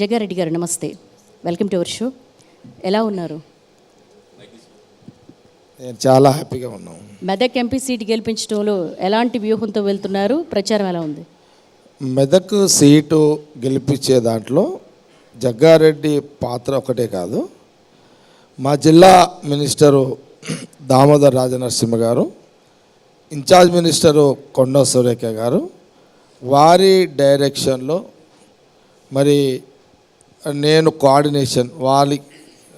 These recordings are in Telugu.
జగ్గారెడ్డి గారు నమస్తే. వెల్కమ్ టు అవర్ షో ఎలా ఉన్నారు? నేను చాలా హ్యాపీగా ఉన్నాం మెదక్ ఎంపీ సీట్ గెలిపించడంలో ఎలాంటి వ్యూహంతో వెళ్తున్నారు? ప్రచారం ఎలా ఉంది? మెదక్ సీటు గెలిపించే దాంట్లో జగ్గారెడ్డి పాత్ర ఒకటే కాదు. మా జిల్లా మినిస్టరు దామోదర్ రాజనరసింహ గారు ఇన్ఛార్జ్ మినిస్టరు కొండ సురేఖ గారు వారి డైరెక్షన్లో మరి నేను కోఆర్డినేషన్ వారి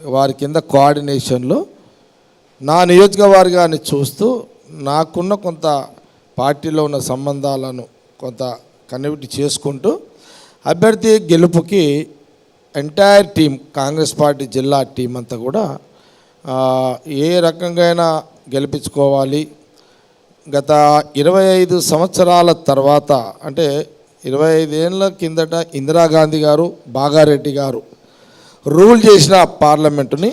వారి కింద కోఆర్డినేషన్లో నా నియోజకవర్గాన్ని చూస్తూ నాకున్న కొంత పార్టీలో ఉన్న సంబంధాలను కొంత కనెక్ట్ చేసుకుంటూ అభ్యర్థి గెలుపుకి ఎంటైర్ టీం కాంగ్రెస్ పార్టీ జిల్లా టీం అంతా కూడా ఏ రకంగా అయినా గెలిపించుకోవాలి. గత ఇరవై ఐదు సంవత్సరాల తర్వాత అంటే ఇరవై ఐదేళ్ళ కిందట ఇందిరాగాంధీ గారు బాగారెడ్డి గారు రూల్ చేసిన పార్లమెంటుని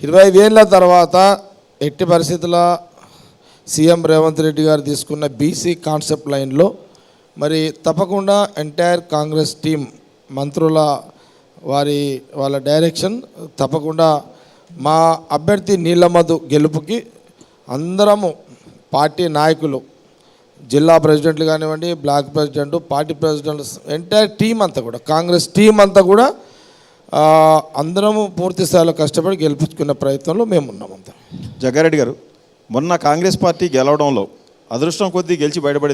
ఇరవై ఐదేళ్ళ తర్వాత ఎట్టి పరిస్థితుల సీఎం రేవంత్ రెడ్డి గారు తీసుకున్న బీసీ కాన్సెప్ట్ లైన్లో మరి తప్పకుండా ఎంటైర్ కాంగ్రెస్ టీం మంత్రుల వారి వాళ్ళ డైరెక్షన్ తప్పకుండా మా అభ్యర్థి నీలమధు గెలుపుకి అందరము పార్టీ నాయకులు జిల్లా ప్రెసిడెంట్లు కానివ్వండి block president party president entire team అంతా కూడా కాంగ్రెస్ టీం అంతా కూడా అందరము పూర్తి స్థాయిలో కష్టపడి గెలిపించుకునే ప్రయత్నంలో మేము ఉన్నాం అంతా జగ్గారెడ్డి గారు మొన్న కాంగ్రెస్ పార్టీ గెలవడంలో అదృష్టం కొద్దీ గెలిచి బయటపడి